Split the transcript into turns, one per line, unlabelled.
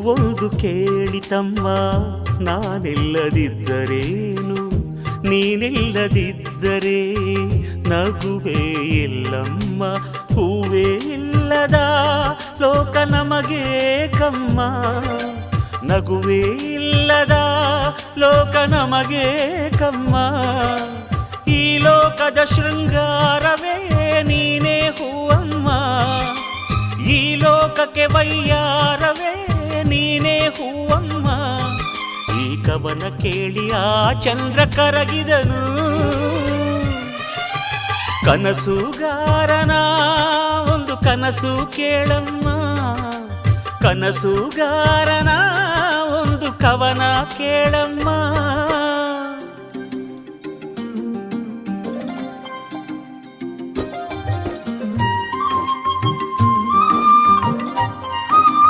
ಹೂವೊಂದು ಕೇಳಿತಮ್ಮ ನಾನಿಲ್ಲದಿದ್ದರೇನು? ನೀನಿಲ್ಲದಿದ್ದರೆ ನಗುವೇ ಇಲ್ಲಮ್ಮ. ಹೂವೇ ಇಲ್ಲದ ಲೋಕ ನಮಗೆ ಕಮ್ಮ. ನಗುವೇ ಇಲ್ಲದ ಲೋಕ ನಮಗೆ ಕಮ್ಮ. ಈ ಲೋಕದ ಶೃಂಗಾರವೇ ನೀನೇ ಹೂವಮ್ಮ. ಈ ಲೋಕಕ್ಕೆ ವೈಯಾರವೇ ಕವನ ಕೇಳಿ ಆ ಚಂದ್ರ ಕರಗಿದನು. ಕನಸುಗಾರನ ಒಂದು ಕನಸು ಕೇಳಮ್ಮ. ಕನಸುಗಾರನ ಒಂದು ಕವನ ಕೇಳಮ್ಮ.